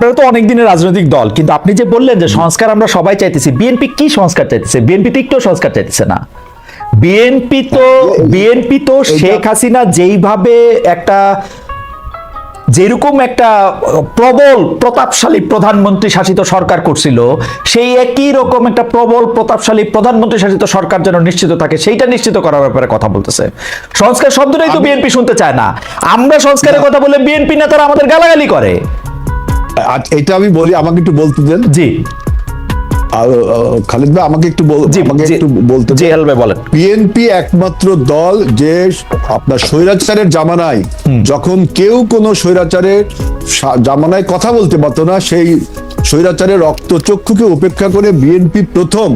আপনারা তো অনেক দিনের রাজনৈতিক দল কিন্তু আপনি যে বললেন যে সংস্কার আমরা সবাই চাইতেছি বিএনপি কি সংস্কার চাইতেছে? বিএনপি তো একটু সংস্কার চাইতেছে না। বিএনপি তো বিএনপি তো শেখ হাসিনা যেইভাবে একটা যেরকম একটা প্রবল প্রতাপশালী প্রধানমন্ত্রী শাসিত সরকার করছিল সেই একই রকম একটা প্রবল প্রতাপশালী প্রধানমন্ত্রী শাসিত সরকার যেন নিশ্চিত থাকে সেইটা নিশ্চিত করার ব্যাপারে কথা বলতেছে। সংস্কার শব্দটাই তো বিএনপি শুনতে চায় না। আমরা সংস্কারের কথা বলে বিএনপি নেতারা আমাদের গালাগালি করে। এটা আমি বলি আমাকে একটু বলতে দেন। জি। আর, খালিদ ভাই আমাকে একটু আমাকে একটু বলতে জি এল ভাই বলেন। বিএনপি একমাত্র দল যে আপনার স্বৈরাচারের জামানায় যখন কেউ কোনো স্বৈরাচারের জামানায় কথা বলতে পারতো না সেই স্বৈরাচারের রক্তচক্ষুকে উপেক্ষা করে বিএনপি প্রথম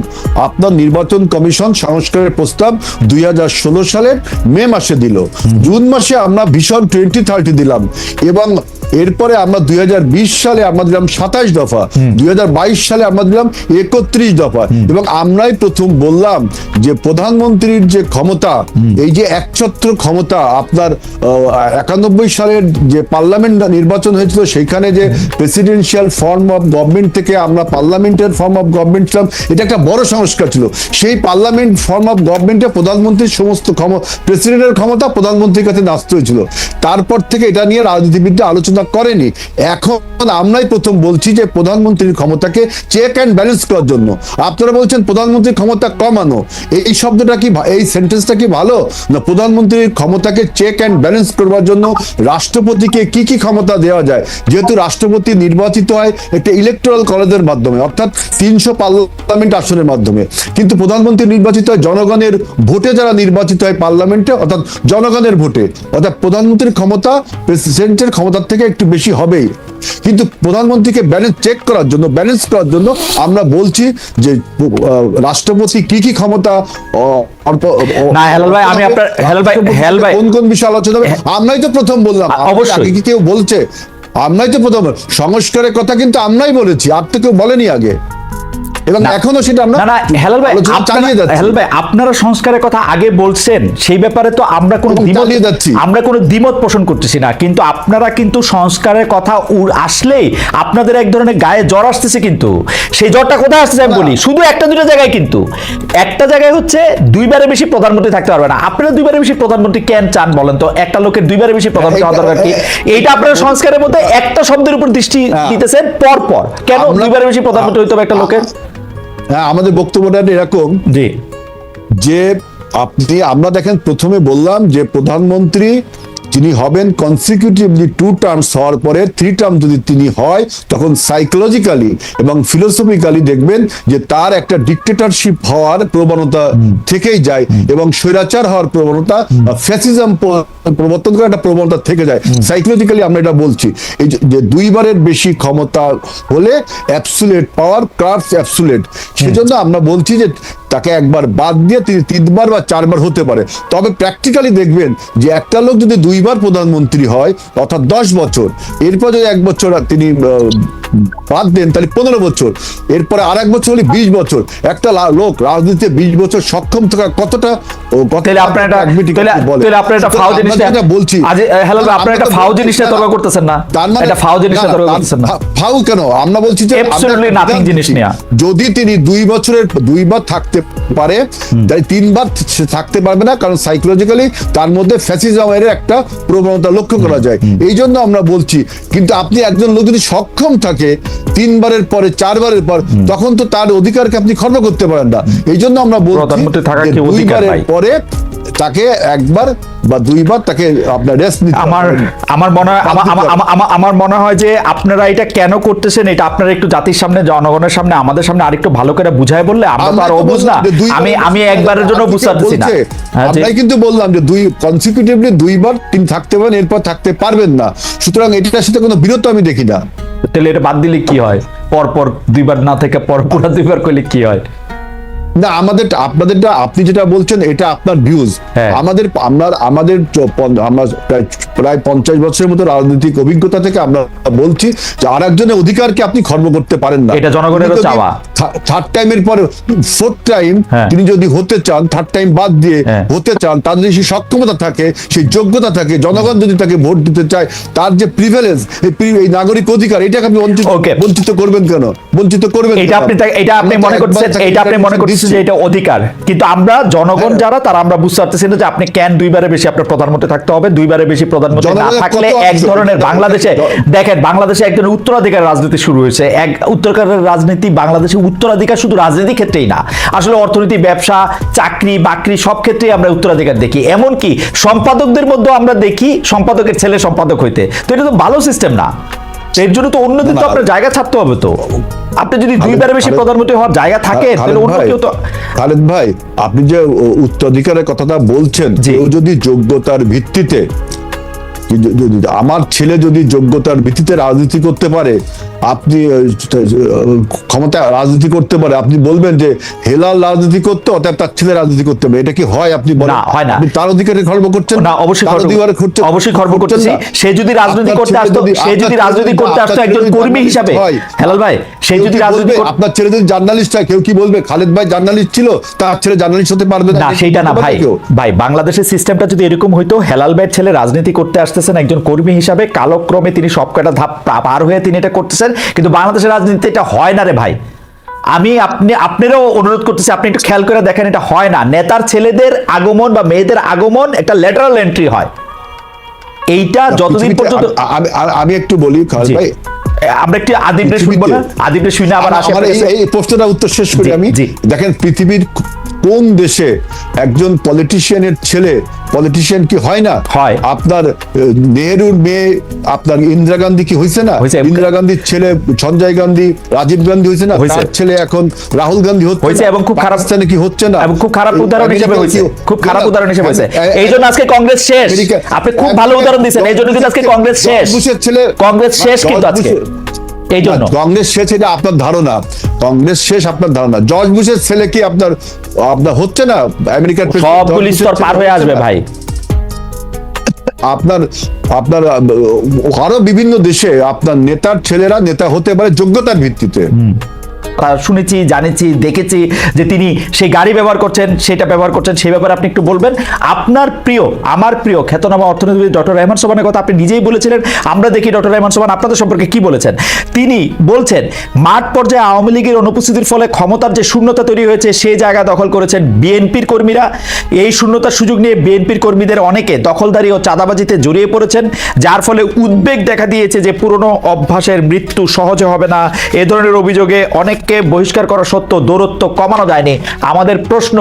আপনার নির্বাচন কমিশন সংস্কারের প্রস্তাব দুই সালের মে মাসে দিল। জুন মাসে আমরা ভীষণ টোয়েন্টি থার্টি দিলাম এবং এরপরে আমরা দুই হাজার বিশ সালে আমরা দিলাম সাতাইশ দফা, দুই হাজার বাইশ সালে আমরা দিলাম একত্রিশ দফা এবং আমরাই প্রথম বললাম যে প্রধানমন্ত্রীর যে ক্ষমতা, এই যে একছত্র ক্ষমতা আপনার একানব্বই সালের যে পার্লামেন্ট নির্বাচন হয়েছিল সেখানে যে প্রেসিডেন্সিয়াল ফর্ম অফ গভর্নমেন্ট থেকে আমরা পার্লামেন্টের ফর্ম অফ গভর্নমেন্ট ছিলাম। এটা একটা বড় সংস্কার ছিল। সেই পার্লামেন্ট ফর্ম অফ গভর্নমেন্টে প্রধানমন্ত্রীর সমস্ত ক্ষমতা প্রেসিডেন্টের ক্ষমতা প্রধানমন্ত্রীর কাছে ন্যস্ত হয়েছিল। তারপর থেকে এটা নিয়ে রাজনীতিবিদরা আলোচনা করেনি। এখন আমরাই প্রথম বলছি যে প্রধানমন্ত্রীর ক্ষমতাকে চেক অ্যান্ড ব্যালেন্স করার জন্য। আপনারা বলছেন প্রধানমন্ত্রীর ক্ষমতা কমানো। এই শব্দটা কি এই সেন্টেন্সটা কি ভালো? না, প্রধানমন্ত্রীর ক্ষমতাকে চেক অ্যান্ড ব্যালেন্স করবার জন্য রাষ্ট্রপতিকে কি কি ক্ষমতা দেওয়া যায়? যেহেতু রাষ্ট্রপতি নির্বাচিত হয়, একটা ইলেকট্রাল কলেজের মাধ্যমে অর্থাৎ তিনশো পার্লামেন্ট আসনের মাধ্যমে। কিন্তু প্রধানমন্ত্রী নির্বাচিত হয় জনগণের ভোটে যারা নির্বাচিত হয় পার্লামেন্টে অর্থাৎ জনগণের ভোটে অর্থাৎ প্রধানমন্ত্রীর ক্ষমতা প্রেসিডেন্টের ক্ষমতার থেকে একটু বেশি হবেই। কিন্তু প্রধানমন্ত্রীকে ব্যালেন্স চেক করার জন্য ব্যালেন্স করার জন্য আমরা বলছি যে রাষ্ট্রপতি কি কি ক্ষমতা আহ, না, হেলাল ভাই, আমি আপনার- হেলাল ভাই- হেলাল ভাই- কোন কোন বিষয়ে আলোচনা হবে? আমরাই তো প্রথম বললাম। অবশ্যই। কি কেউ বলছে আমরাই তো প্রথম সংস্কারের কথা কিন্তু আমরাই বলেছি। আর তো কেউ বলেনি আগে। এবং এখনও সেটা আমরা না হেলাল ভাই আপনারা চালিয়ে যাচ্ছি। হেলাল ভাই আপনারা সংস্কারের কথা আগে বলছেন সেই ব্যাপারে তো আমরা কোনো। আমরা কোনো দ্বিমত পোষণ করতেছি না কিন্তু আপনারা কিন্তু সংস্কারের কথা আসলেই আপনাদের এক ধরনের গায়ে জ্বর আসতেছে কিন্তু। সেই জ্বরটা কোথায় আসতেছে আমি বলি শুধু একটা দুটো জায়গায় কিন্তু। একটা জায়গায় হচ্ছে দুইবারে বেশি প্রধানমন্ত্রী থাকতে পারবে না। আপনারা দুইবারে বেশি প্রধানমন্ত্রী কেন চান বলেন তো? একটা লোকের দুইবারে বেশি প্রধানমন্ত্রী হওয়া দরকার কি? এইটা আপনারা সংস্কারের মধ্যে একটা শব্দের উপর দৃষ্টি দিতেছেন পর পর কেন দুইবারে বেশি প্রধানমন্ত্রী হইতে হবে একটা লোকের? হ্যাঁ আমাদের বক্তব্যটা এরকম জি। যে আপনি আমরা দেখেন প্রথমে বললাম যে প্রধানমন্ত্রী তিনি হবেন কনসিকিউটিভলি টু টার্মস হওয়ার পরে থ্রি টার্ম যদি তিনি হয় তখন সাইকোলজিক্যালি এবং ফিলোসফিক্যালি দেখবেন যে তার একটা ডিক্টেটরশিপ হওয়ার প্রবণতা থেকেই যায় এবং স্বৈরাচার হওয়ার প্রবণতা ফ্যাসিজম প্রবর্তন করার একটা প্রবণতা থেকে যায়। সাইকোলজিক্যালি আমরা এটা বলছি। এই যে- দুইবারের বেশি ক্ষমতা হলে অ্যাবসুলেট পাওয়ার ক্রাফট অ্যাবসুলেট সেজন্য আমরা বলছি যে তাকে একবার বাদ দিয়ে তিনি তিনবার বা চারবার হতে পারে। তবে প্র্যাকটিক্যালি দেখবেন যে একটা লোক যদি দুইবার প্রধানমন্ত্রী হয়, অর্থাৎ দশ বছর, এরপর যদি এক বছর তিনি বাদ দেন তাহলে পনেরো বছর। এরপরে আর এক বছর হলে বিশ বছর। একটা লোক রাজনীতিতে বিশ বছর সক্ষম থাকা কতটা বলছি জিনিসটা তর্ক করতেছেন না? মানে এটা জিনিসটা তর্ক করতেছেন না? ফাউ কেন? আমরা বলছি যে বিধান জিনিস। যদি তিনি দুই বছরের দুইবার থাকতে পারে তিনবার থাকতে পারবে না কারণ সাইকোলজিক্যালি তার মধ্যে ফ্যাসিজমের একটা প্রবণতা লক্ষ্য করা যায়। এই জন্য আমরা বলছি কিন্তু আপনি একজন লোক যদি সক্ষম থাকে তিনবারের পরে চারবারের পর তখন তো তার অধিকারকে আপনি খর্ব করতে পারেন না। এই জন্য আমরা বলছি অধিকার দুইবারের পরে তাকে একবার বা দুইবার তাকে আপনার রেস্ট নিতে আমার আমার মনে হয় আমার- মনে হয় যে আপনারা এটা কেন করতেছেন? এটা আপনারা একটু জাতির সামনে জনগণের সামনে আমাদের সামনে আরেকটু ভালো করে বুঝায় বললে আমরা তো আর অবুঝ না। আমি আমি একবারের জন্য আপনি বুঝতে কে না? হ্যাঁ, আমরাই কিন্তু বললাম যে দুই কনসিকিউটিভলি দুইবার তিনি থাকতে পারেন এরপর থাকতে পারবেন না। সুতরাং এটার সাথে কোনো বিরত আমি দেখি না। তাহলে এটা বাদ দিলে কি হয়? পর পর দুইবার না থেকে পর পুরো দুইবার করলে কি হয়? না আমাদের আপনাদেরটা আপনি যেটা বলছেন এটা আপনার ভিউজ হ্যাঁ। আমাদের আমরা আমাদের আমরা প্রায় পঞ্চাশ বছরের মতো রাজনৈতিক অভিজ্ঞতা থেকে আমরা বলছি যে আর একজনের অধিকারকে আপনি খর্ব করতে পারেন না এটা জনগণেরও চাওয়া। থার্ড টাইমের পরে ফোর্থ টাইম। তিনি যদি হতে চান থার্ড টাইম বাদ দিয়ে হ্যাঁ। হতে চান তার যদি সেই সক্ষমতা থাকে সেই যোগ্যতা থাকে জনগণ যদি তাকে ভোট দিতে চায় তার যে প্রিভিলেজ এই নাগরিক অধিকার এটাকে আপনি বঞ্চিত বঞ্চিত করবেন কেন বঞ্চিত করবেন এটা আপনি এটা আপনি মনে করছেন এটা আপনি মনে করছেন দিচ্ছি। যে এটা অধিকার। কিন্তু আমরা জনগণ হ্যাঁ। যারা তারা আমরা বুঝতে পারতেছি না যে আপনি কেন দুইবারে বেশি আপনার প্রধানমন্ত্রী থাকতে হবে দুইবারে বেশি প্রধানমন্ত্রী না থাকলে এক ধরনের বাংলাদেশে দেখেন বাংলাদেশে একজন উত্তরাধিকার রাজনীতি শুরু হয়েছে। এক উত্তরাধিকার রাজনীতি বাংলাদেশে উত্তরাধিকার শুধু রাজনীতি ক্ষেত্রেই না আসলে অর্থনীতি ব্যবসা চাকরি বাকরি সব ক্ষেত্রেই আমরা উত্তরাধিকার দেখি। এমনকি সম্পাদকদের মধ্যে আমরা দেখি সম্পাদকের ছেলে সম্পাদক হইতে। তো এটা তো ভালো সিস্টেম না। এর জন্য তো অন্যদিন তো। আপনার জায়গা ছাড়তে হবে তো আপনি যদি দুইবার বেশি প্রধানমন্ত্রী হওয়ার জায়গা থাকে তাহলে অন্য কেউ তো খালেদ ভাই আপনি যে উত্তরাধিকারের কথাটা বলছেন যে কেউ যদি যোগ্যতার ভিত্তিতে আমার ছেলে যদি যোগ্যতার ভিত্তিতে রাজনীতি করতে পারে আপনি ক্ষমতা রাজনীতি করতে পারে আপনি বলবেন যে হেলাল রাজনীতি করতে অর্থাৎ তার ছেলে রাজনীতি করতে পারে এটা কি হয় আপনি বলেন? হয় না। তার অধিকারে খর্ব করছেন? না অবশ্যই অধিকারে করছেন- অবশ্যই খর্ব করছেন করতেছি। সে যদি রাজনীতি করতে আসতো সে যদি রাজনীতি করতে আসতো একজন কর্মী হিসাবে। হেলাল ভাই সে যদি রাজনীতি আপনার ছেলে যদি জার্নালিস্ট হয় কেউ কি বলবে? খালেদ ভাই জার্নালিস্ট ছিল তার ছেলে জার্নালিস্ট হতে পারবে না। সেটা না ভাই। কেউ? ভাই বাংলাদেশের সিস্টেমটা যদি এরকম হইতো হেলাল ভাইয়ের ছেলে রাজনীতি করতে আসতেছেন একজন কর্মী হিসাবে। কালক্রমে তিনি সব কটা ধাপ পার হয়ে তিনি এটা করতেছেন। কিন্তু বাংলাদেশের রাজনীতিতে এটা হয় না রে ভাই। আমি আপনি আপনারও অনুরোধ করতেছি আপনি একটু খেয়াল করে দেখেন এটা হয় না। নেতার ছেলেদের আগমন বা মেয়েদের আগমন একটা লেটারাল এন্ট্রি হয়। এইটা যতদিন পর্যন্ত আমি একটু বলি। ভাই। আমরা একটু আদিবরে শুনব না? আদিবরে শুনে আবার আমার- এই প্রশ্নটা উত্তর শেষ করি আমি। দেখেন পৃথিবীর কোন দেশে একজন পলিটিশিয়ানের ছেলে পলিটিশিয়ান কি হয় না? হয়। আপনার নেহেরুর মেয়ে আপনার ইন্দিরা গান্ধী কি হয়েছে না? ইন্দিরা গান্ধীর ছেলে সঞ্জয় গান্ধী রাজীব গান্ধী হয়েছে না? তার ছেলে এখন রাহুল গান্ধী হচ্ছে এবং খুব খারাপ- পাকিস্তানে কি হচ্ছে না? এবং খুব খারাপ উদাহরণ হিসেবে হয়েছে খুব খারাপ উদাহরণ হিসেবে হয়েছে এই জন্য আজকে কংগ্রেস শেষ। আপনি খুব ভালো উদাহরণ দিয়েছেন। এই জন্য কিন্তু আজকে কংগ্রেস শেষ। ছেলে কংগ্রেস শেষ কিন্তু আজকে। এই জন্য কংগ্রেস শেষ এটা আপনার ধারণা কংগ্রেস শেষ আপনার ধারণা। জর্জ বুশের ছেলে কি আপনার আপনার হচ্ছে না? আমেরিকার সবগুলি স্তর পার হয়ে আসবে ভাই। আপনার আপনার আরও বিভিন্ন দেশে আপনার নেতার ছেলেরা নেতা হতে পারে যোগ্যতার ভিত্তিতে। শুনেছি, জানেছি, দেখেছি যে তিনি সেই গাড়ি ব্যবহার করছেন, সেটা ব্যবহার করছেন, সেই ব্যাপারে আপনি একটু বলবেন। আপনার প্রিয়, আমার প্রিয় খ্যাতনামা অর্থনীতিবিদ ডক্টর রহমান সোবানের কথা আপনি নিজেই বলেছিলেন, আমরা দেখি ডক্টর রহমান সোবান আপনাদের সম্পর্কে কি বলেছেন। তিনি বলছেন, মাঠ পর্যায়ে আওয়ামী লীগের অনুপস্থিতির ফলে ক্ষমতার যে শূন্যতা তৈরি হয়েছে সেই জায়গা দখল করেছেন বিএনপির কর্মীরা। এই শূন্যতার সুযোগ নিয়ে বিএনপির কর্মীদের অনেকে দখলদারি ও চাঁদাবাজিতে জড়িয়ে পড়েছেন, যার ফলে উদ্বেগ দেখা দিয়েছে যে পুরনো অভ্যাসের মৃত্যু সহজে হবে না। এ ধরনের অভিযোগে অনেককে বহিষ্কার করা সত্ত্বেও দূরত্ব কমানো যায়নি। আমাদের প্রশ্ন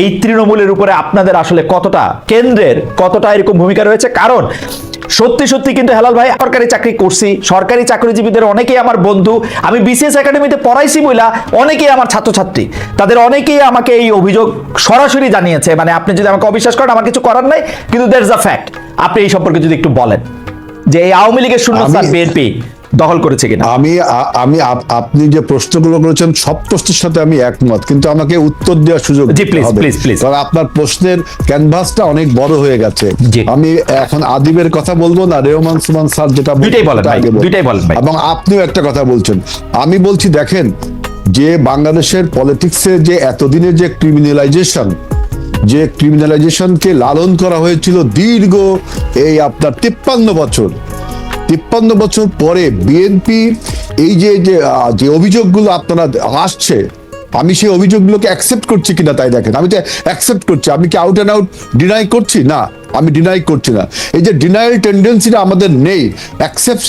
এই তৃণমূলের উপরে আপনাদের আসলে কতটা কেন্দ্রের কতটা এরকম ভূমিকা রয়েছে? কারণ সত্যি সত্যি কিন্তু হেলাল ভাই সরকারি চাকরি করছি সরকারি চাকরিজীবীদের অনেকেই আমার বন্ধু আমি বিসিএস একাডেমিতে পড়াইছি বইলা অনেকেই আমার ছাত্রছাত্রী। তাদের অনেকেই আমাকে এই অভিযোগ সরাসরি জানিয়েছে মানে আপনি যদি আমাকে অবিশ্বাস করেন আমার কিছু করার নাই কিন্তু দ্যাটস আ ফ্যাক্ট আপনি এই সম্পর্কে যদি একটু বলেন যে এই আওয়ামী লীগের শূন্যস্থান বিএনপি। দখল করেছে কিনা আমি আমি আপনি যে প্রশ্নগুলো করেছেন সব প্রশ্নের সাথে আমি একমত কিন্তু আমাকে উত্তর দেওয়ার সুযোগ জি, হবে। please, please. কারণ আপনার প্রশ্নের ক্যানভাসটা অনেক বড় হয়ে গেছে আমি এখন আদিবের কথা বলব না রেহমান সুমান স্যার যেটা দুইটাই বলেন দুইটাই বলেন ভাই। এবং আপনিও একটা কথা বলছেন আমি বলছি দেখেন যে বাংলাদেশের পলিটিক্সের যে এতদিনের যে ক্রিমিনালাইজেশন যে ক্রিমিনালাইজেশনকে লালন করা হয়েছিল দীর্ঘ এই আপনার তিপ্পান্ন বছর তিপ্পান্ন বছর পরে বিএনপি এই যে যে অভিযোগগুলো আপনারা আসছে, আমি সেই অভিযোগগুলোকে অ্যাকসেপ্ট করছি কিনা তাই দেখেন। আমি তো অ্যাকসেপ্ট করছি। আমি কি আউট অ্যান্ড আউট ডিনাই করছি? না, আমি ডিনাই করছি না। এই যে ডিনাইল টেন্ডেন্সিটা আমাদের নেই। অ্যাকসেপ্ট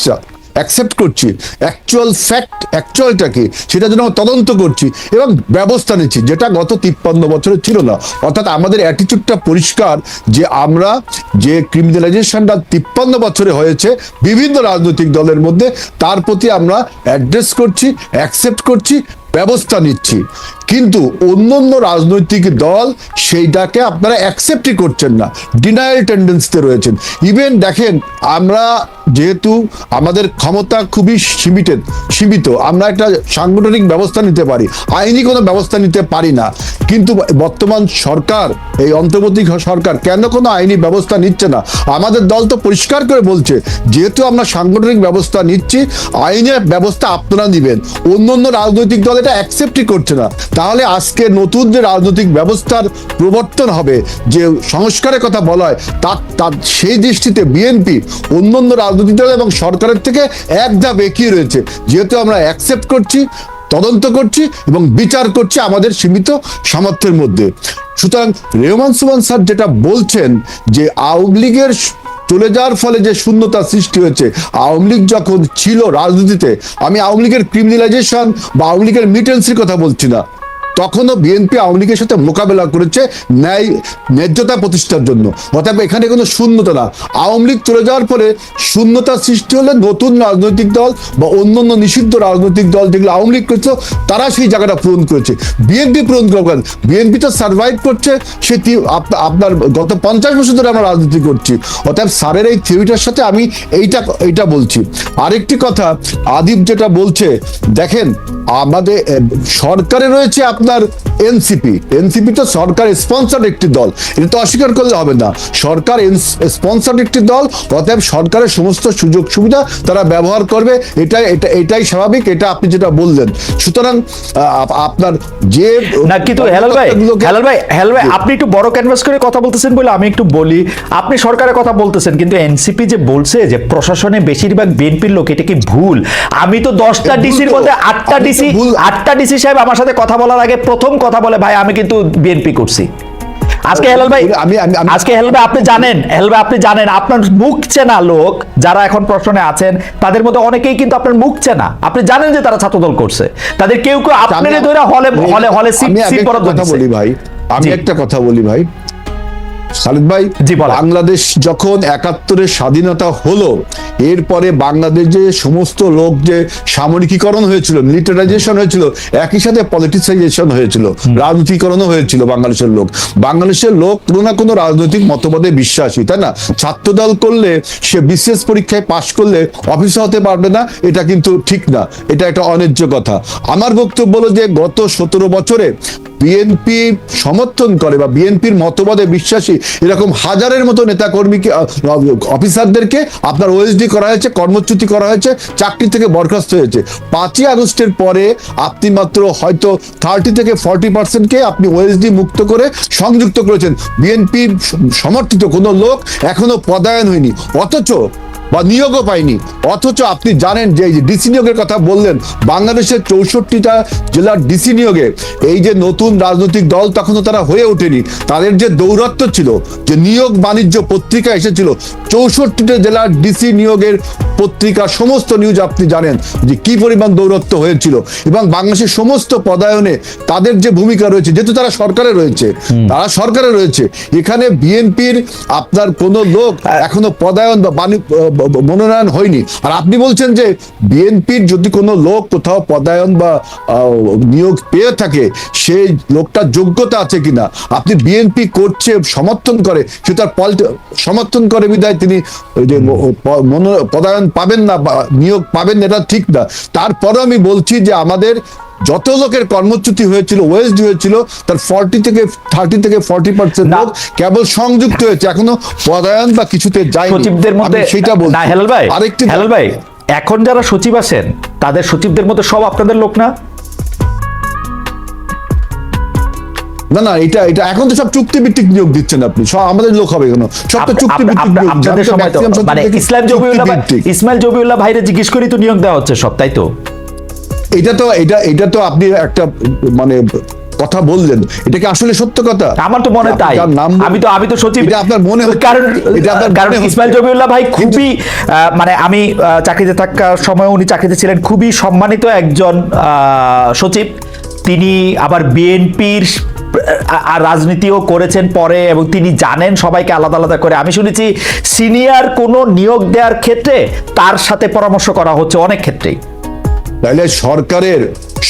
অ্যাকসেপ্ট করছি অ্যাকচুয়াল ফ্যাক্ট অ্যাকচুয়ালটাকে সেটার সেটা জন্য আমরা তদন্ত করছি এবং ব্যবস্থা নিচ্ছি, যেটা গত তিপ্পান্ন বছরে ছিল না। অর্থাৎ আমাদের অ্যাটিচিউডটা পরিষ্কার যে আমরা যে ক্রিমিনালাইজেশনটা তিপ্পান্ন বছরে হয়েছে, বিভিন্ন রাজনৈতিক দলের মধ্যে, তার প্রতি আমরা অ্যাড্রেস করছি অ্যাকসেপ্ট করছি ব্যবস্থা নিচ্ছি। কিন্তু অন্য অন্য রাজনৈতিক দল সেইটাকে আপনারা অ্যাকসেপ্টই করছেন না। ডিনায়াল টেন্ডেন্সিতে রয়েছেন। ইভেন দেখেন, আমরা যেহেতু আমাদের ক্ষমতা খুবই সীমিত সীমিত, আমরা একটা সাংগঠনিক ব্যবস্থা নিতে পারি। আইনি কোনো ব্যবস্থা নিতে পারি না। কিন্তু বর্তমান সরকার, এই অন্তর্বর্তী সরকার কেন কোনো আইনি ব্যবস্থা নিচ্ছে না? আমাদের দল তো পরিষ্কার করে বলছে, যেহেতু আমরা সাংগঠনিক ব্যবস্থা নিচ্ছি, আইনের ব্যবস্থা আপনারা নিবেন। অন্য অন্য রাজনৈতিক দল এটা অ্যাকসেপ্টই করছে না। তাহলে আজকে নতুন যে রাজনৈতিক ব্যবস্থার প্রবর্তন হবে, যে সংস্কারের কথা বলা হয়, তার তার সেই দৃষ্টিতে বিএনপি অন্য অন্য রাজনৈতিক দল এবং সরকারের থেকে এক ধাপ এগিয়ে রয়েছে। যেহেতু আমরা অ্যাকসেপ্ট করছি, তদন্ত করছি এবং বিচার করছি আমাদের সীমিত সামর্থ্যের মধ্যে। সুতরাং রেহমান সুমান স্যার যেটা বলছেন, যে আওয়ামী লীগের চলে যাওয়ার ফলে যে শূন্যতা সৃষ্টি হয়েছে, আওয়ামী লীগ যখন ছিল রাজনীতিতে, আমি আওয়ামী লীগের ক্রিমিনালাইজেশন বা আওয়ামী লীগের মিটেন্সির কথা বলছি না। তখনও বিএনপি আওয়ামী লীগের সাথে মোকাবেলা করেছে ন্যায়, ন্যায্যতা প্রতিষ্ঠার জন্য। অর্থাৎ এখানে কোনো শূন্যতা না। আওয়ামী লীগ চলে যাওয়ার পরে শূন্যতা সৃষ্টি হলে নতুন রাজনৈতিক দল বা অন্য অন্য নিষিদ্ধ রাজনৈতিক দল যেগুলো আওয়ামী লীগ করেছিল তারা সেই জায়গাটা পূরণ করেছে। বিএনপি পূরণ করবেন বিএনপি তো সার্ভাইভ করছে, সে তি- আপ- আপনার গত পঞ্চাশ বছর ধরে আমরা রাজনীতি করছি। অর্থাৎ স্যারের এই থিওরিটার সাথে আমি এইটা এইটা বলছি। আরেকটি কথা, আদিব যেটা বলছে, দেখেন, আমাদের সরকারে রয়েছে আপনার এনসিপি এনসিপি তো সরকার স্পন্সর একটি দল। এটা তো অস্বীকার করলে হবে না। সরকার স্পন্সর একটি দল অতএব সরকারের সমস্ত সুযোগ সুবিধা তারা ব্যবহার করবে। এটাই এটা এটাই স্বাভাবিক এটা আপনি যেটা বললেন। সুতরাং আপনার যে না কিন্তু হেলাল ভাই হেলাল ভাই হেলাল ভাই আপনি একটু বড় ক্যানভাস করে কথা বলতেছেন বলে আমি একটু বলি। আপনি সরকারের কথা বলতেছেন কিন্তু এনসিপি যে বলছে যে প্রশাসনে বেশিরভাগ বিএনপির লোক এটা কি ভুল? আমি তো দশটা ডিসির মধ্যে আটটা ডিসি আটটা ডিসি সাহেব আমার সাথে কথা বলার আগে প্রথম কথা বলে ভাই আমি কিন্তু বিএনপি করছি। আজকে হেলাল ভাই আমি- আজকে হেলাল ভাই আপনি জানেন হেলাল ভাই আপনি জানেন আপনার মুখ চেনা লোক যারা এখন প্রশ্নে আছেন তাদের মধ্যে অনেকেই কিন্তু আপনার মুখ চেনা। আপনি জানেন যে তারা ছাত্রদল করছে। তাদের কেউ কেউ আপনার ধরে হলে হলে হলে সিট সিট বরাদ্দ কথা বলি ভাই। আমি একটা কথা বলি ভাই। খালিদ ভাই জি, বাংলাদেশ যখন একাত্তরের স্বাধীনতা হলো এরপরে বাংলাদেশ যে সমস্ত লোক যে সামরিকীকরণ হয়েছিল মিলিটারাইজেশন হয়েছিল একই সাথে পলিটিসাইজেশন হয়েছিল রাজনীতিকরণও হয়েছিল বাংলাদেশের লোক। বাংলাদেশের লোক কোনো না কোনো রাজনৈতিক মতবাদে বিশ্বাসী তাই না? ছাত্রদল করলে সে বিশেষ পরীক্ষায় পাশ করলে অফিসার হতে পারবে না এটা কিন্তু ঠিক না এটা একটা অন্যায্য কথা। আমার বক্তব্য হলো যে গত সতেরো বছরে বিএনপি সমর্থন করে বা বিএনপির মতবাদে বিশ্বাসী এরকম হাজারের মতো নেতা কর্মীকে অফিসারদেরকে আপনার ওএসডি করা হয়েছে, কর্মচ্যুতি করা হয়েছে, চাকরি থেকে বরখাস্ত হয়েছে। পাঁচই আগস্টের পরে আপনি মাত্র হয়তো থার্টি থেকে ফর্টি পার্সেন্টকে আপনি ওএসডি মুক্ত করে সংযুক্ত করেছেন। বিএনপির সমর্থিত কোনো লোক এখনও পদায়ন হয়নি। অথচ বা নিয়োগও পায়নি। অথচ আপনি জানেন যে এই যে ডিসি নিয়োগের কথা বললেন বাংলাদেশের চৌষট্টিটা জেলার ডিসি নিয়োগে এই যে নতুন রাজনৈতিক দল তখনও তারা হয়ে ওঠেনি। তাদের যে দৌরত্ব ছিল যে নিয়োগ বাণিজ্য পত্রিকা এসেছিল চৌষট্টিটা জেলার ডিসি নিয়োগের পত্রিকা সমস্ত নিউজ আপনি জানেন যে কি পরিমাণ দৌরত্ব হয়েছিল। এবং বাংলাদেশের সমস্ত পদায়নে তাদের যে ভূমিকা রয়েছে যেহেতু তারা সরকারে রয়েছে তারা সরকারে রয়েছে এখানে বিএনপির আপনার কোনো লোক এখনও পদায়ন ব- মনোনয়ন হয়নি। আর আপনি বলছেন যে বিএনপির যদি কোনো লোক কোথাও পদায়ন বা নিয়োগ পেয়ে থাকে, সেই লোকটার যোগ্যতা আছে কিনা? আপনি বিএনপি করছে, সমর্থন করে, সে তার সমর্থন করে বিদায় তিনি যে পদায়ন পাবেন না বা নিয়োগ পাবেন, এটা ঠিক না। তারপরও আমি বলছি যে আমাদের যত লোকের কর্মচ্যুতি হয়েছিল ওয়েস্ট হয়েছিল তার ফর্টি থেকে থার্টি থেকে ফর্টি পার্সেন্ট। লোক কেবল সংযুক্ত হয়েছে এখনও পদায়ন বা কিছুতে যায়নি। সচিবদের মধ্যে সেটা বলছি। না হেলাল ভাই আরেকটি হেলাল ভাই এখন যারা সচিব আছেন তাদের সচিবদের মধ্যে সব আপনাদের লোক না? না না এটা এটা এখন তো সব চুক্তিভিত্তিক নিয়োগ দিচ্ছেন আপনি। সব আমাদের লোক হবে কেন সব তো চুক্তিভিত্তিক নিয়োগ। আপনাদের সময় তো মানে ইসলাম জবিউল্লাহ। ইসমাইল জবিউল্লাহ ভাইরে জিজ্ঞেস করি তো নিয়োগ দেওয়া হচ্ছে সব তাই তো? এটা তো এটা এটা তো আপনি একটা মানে কথা বললেন। এটা কি আসলে সত্য কথা? আমার তো মনে তাই। আমি তো আমি তো সচিব। এটা আপনার মনে কারণ এটা আপনার কারণ ইসমাইল জবিউল্লাহ ভাই খুবই মানে আমি চাকরিতে থাকার সময় উনি চাকরিতে ছিলেন খুবই সম্মানিত একজন আহ, সচিব। তিনি আবার বিএনপির আর রাজনীতিও করেছেন পরে এবং তিনি জানেন সবাইকে আলাদা আলাদা করে। আমি শুনেছি সিনিয়র কোনো নিয়োগ দেওয়ার ক্ষেত্রে তার সাথে পরামর্শ করা হচ্ছে অনেক ক্ষেত্রেই। তাহলে সরকারের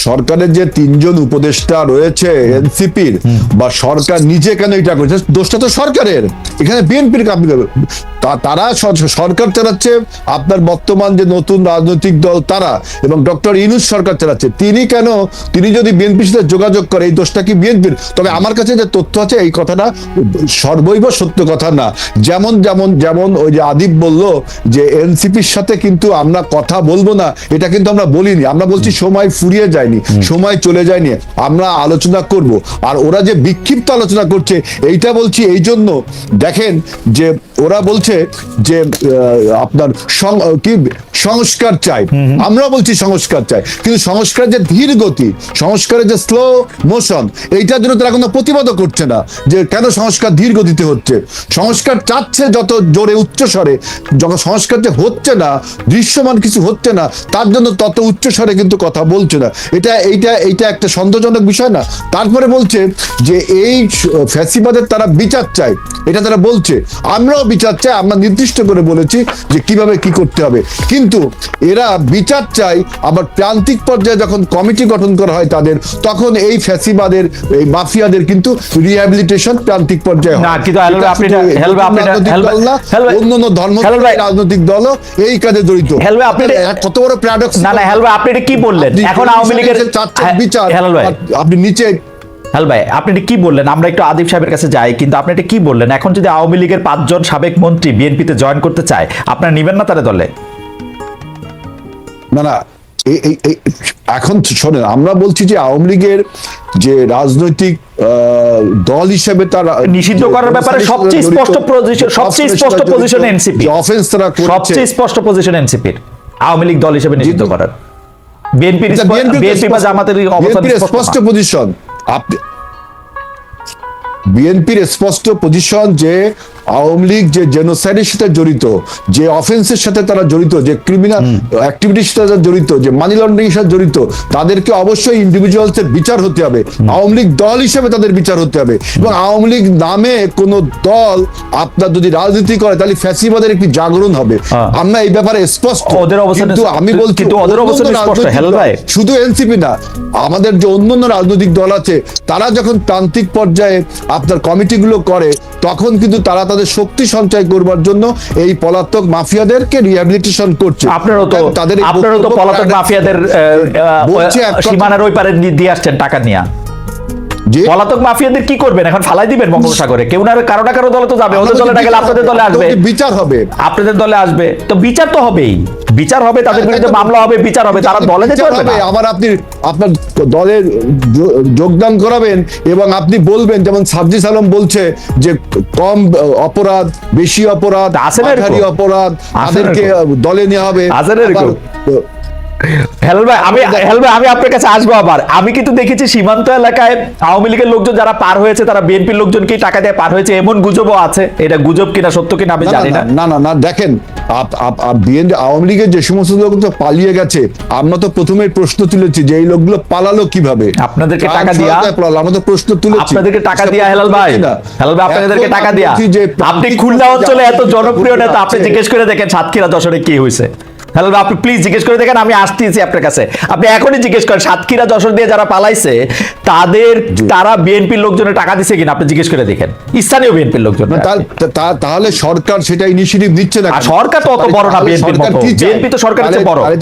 সরকারের যে তিনজন উপদেষ্টা রয়েছে, এনসিপির, বা সরকার নিজে কেন এটা করছে? দোষটা তো সরকারের। এখানে বিএনপির তারা সরকার চালাচ্ছে, আপনার বর্তমান যে নতুন রাজনৈতিক দল তারা, এবং ডক্টর ইনুস সরকার চালাচ্ছে। তিনি কেন, তিনি যদি বিএনপির সাথে যোগাযোগ করে, এই দোষটা কি বিএনপির? তবে আমার কাছে যে তথ্য আছে, এই কথাটা সর্বৈব সত্য কথা না। যেমন যেমন যেমন ওই যে আদিব বলল যে, এনসিপির সাথে কিন্তু আমরা কথা বলব না, এটা কিন্তু আমরা বলিনি। আমরা বলছি সময় ফুরিয়ে যায়নি সময় চলে যায়নি আমরা আলোচনা করব। আর ওরা যে বিক্ষিপ্ত আলোচনা করছে এইটা বলছি এই জন্য দেখেন যে ওরা বলছে যে আপনার কি সংস্কার চাই। আমরা বলছি সংস্কার চাই কিন্তু সংস্কার যে ধীর গতি সংস্কারের যে স্লো মোশন এইটার জন্য তারা কোনো প্রতিবাদও করছে না যে কেন সংস্কার ধীর গতিতে হচ্ছে? সংস্কার চাচ্ছে যত জোরে উচ্চ স্বরে যখন সংস্কার যে হচ্ছে না দৃশ্যমান কিছু হচ্ছে না তার জন্য তত উচ্চ স্বরে কিন্তু কথা বলছে না। এটা এইটা এইটা একটা সন্দেহজনক বিষয় না। তারপরে বলছে যে এই ফ্যাসিবাদের তারা বিচার চায়। এটা তারা বলছে। আমরাও বিচার চাই আমরা নির্দিষ্ট করে বলেছি যে কীভাবে কি করতে হবে। কিন্তু এরা বিচার চাই আবার প্রান্তিক পর্যায়ে যখন কমিটি গঠন করা হয় তাদের তখন এই ফ্যাসিবাদের এই মাফিয়াদের কিন্তু রিহ্যাবিলিটেশন প্রান্তিক পর্যায়ে হয়। না, কিন্তু আপনি অন্যান্য ধর্ম রাজনৈতিক দলও এই কাজে জড়িত। হেলবে আপনি কত বড় প্যারাডক্স না না হেলবে আপনি এটা কি বললেন? এখন আওয়ামী লীগের বিচার। আর আপনি নিচে হেল ভাই আপনি এটা কি বললেন? আমরা একটু আদিব সাহেবের কাছে যাই কিন্তু আপনি এটা কি বললেন? এখন যদি আওয়ামী লীগের পাঁচজন সাবেক মন্ত্রী বিএনপিতে জয়েন করতে চায় আপনারা নিবেন না তারা দলে? না না এখন শোনেন আমরা বলছি যে আওয়ামী লীগের যে রাজনৈতিক দল হিসেবে তার নিষিদ্ধ করার ব্যাপারে সবচেয়ে স্পষ্ট position- সবচেয়ে স্পষ্ট position NCP অফেন্স তারা সবচেয়ে স্পষ্ট পজিশন এনসিপির আওয়ামী লীগ দল হিসেবে নিষিদ্ধ করার। বিএনপি বা স্পষ্ট- জামাতের অবস্থান স্পষ্ট স্পষ্ট পজিশন আপনি বিএনপির স্পষ্ট পজিশন যে আওয়ামী লীগ যে জেনোসাইডের সাথে জড়িত যে অফেন্সের সাথে তারা জড়িত যে ক্রিমিনাল অ্যাক্টিভিটির সাথে তারা জড়িত যে মানি লন্ডারিং সাথে জড়িত তাদেরকে অবশ্যই ইন্ডিভিজুয়ালস এর বিচার হতে হবে। আওয়ামী লীগ দল হিসেবে তাদের বিচার হতে হবে। এবং আওয়ামী লীগ নামে কোন দল আপনার যদি রাজনীতি করে তাহলে ফ্যাসিবাদের একটি জাগরণ হবে। হ্যাঁ। আমরা এই ব্যাপারে স্পষ্ট। কিন্তু আমি বলছি। শুধু এনসিপি না আমাদের যে অন্যান্য রাজনৈতিক দল আছে তারা যখন প্রান্তিক পর্যায়ে আপনার কমিটিগুলো করে তখন কিন্তু তারা তাদের শক্তি সঞ্চয় করবার জন্য এই পলাতক মাফিয়াদেরকে রিহ্যাবিলিটেশন করছে। আপনারও তো তাদের আপনারও তো পলাতক মাফিয়াদের সীমানার ওই পারে দিয়ে আসছেন টাকা নিয়ে। পলাতক মাফিয়াদের কি করবেন? এখন ফালাই দিবেন বঙ্গোপসাগরে। কেউ না কারও না কারও দলে তো যাবে ওদের দলে না গেলে আপনাদের দলে আসবে। বিচার হবে? আপনাদের দলে আসবে। তো বিচার তো হবেই। বিচার হবে তাদের বিরুদ্ধে মামলা হবে বিচার হবে। তারা দলে যেতে পারবে না। আবার আপনি আপনার দলের যো- যোগদান করাবেন এবং আপনি বলবেন যেমন সাবজিস আলম বলছে যে কম অপরাধ বেশি অপরাধ অপরাধ তাদেরকে? দলে নেওয়া হবে। ভাই আমি ভাই আমি আপনার কাছে আসব আবার। আমি কিন্তু দেখেছি সীমান্ত এলাকায় আওয়ামী লীগের লোকজন যারা পার হয়েছে তারা বিএনপির লোকজনকেই টাকা দিয়ে পার হয়েছে। এমন গুজবও আছে। এটা গুজব কিনা সত্য কিনা আমি জানি না, না না না দেখেন BNP আওয়ামী লীগের যে সমস্ত লোক তো পালিয়ে গেছে আমরা তো প্রথমেই প্রশ্ন তুলেছি যে এই লোকগুলো পালালো কীভাবে? আপনাদেরকে টাকা দিয়া- পালালো? আমরা তো প্রশ্ন তুলেছি। আপনাদেরকে টাকা দিয়া হেলাল ভাই। হেলাল ভাই আপনাদেরকে টাকা দিয়া। আপনি খুলনা অঞ্চলে এত জনপ্রিয় নেতা আপনি জিজ্ঞেস করে দেখেন সাতক্ষীরা যশোরে কি হয়েছে। ভাই আপনি প্লিজ জিজ্ঞেস করে দেখেন আমি আসতেছি আপনার কাছে। আপনি এখনই জিজ্ঞেস করেন সাতক্ষীরা যশোর দিয়ে যারা পালাইছে তাদের তারা বিএনপির লোকজনের টাকা দিছে কিনা আপনি জিজ্ঞেস করে দেখেন। স্থানীয় বিএনপির লোকজন। তাহলে সরকার সেটা ইনিশিয়েটিভ নিচ্ছে না সরকার তো অত বড় না তাহলে বিএনপির সরকার মতো। বিএনপি তো সরকারের চেয়ে বড়। তাহলে-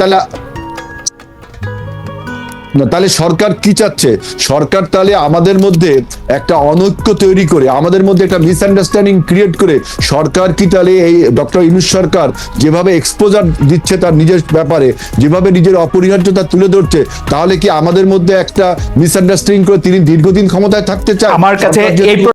তাহলে সরকার কি চাচ্ছে? সরকার তাহলে আমাদের মধ্যে একটা অনৈক্য তৈরি করে আমাদের মধ্যে একটা মিসআন্ডারস্ট্যান্ডিং ক্রিয়েট করে সরকার কি তাহলে এই ডক্টর ইনুস সরকার যেভাবে এক্সপোজার দিচ্ছে তার নিজের ব্যাপারে যেভাবে নিজের অপরিহার্যতা তুলে ধরছে তাহলে কি আমাদের মধ্যে একটা মিসআন্ডারস্ট্যান্ডিং করে তিনি দীর্ঘদিন ক্ষমতায় থাকতে চান? আমার কাছে এই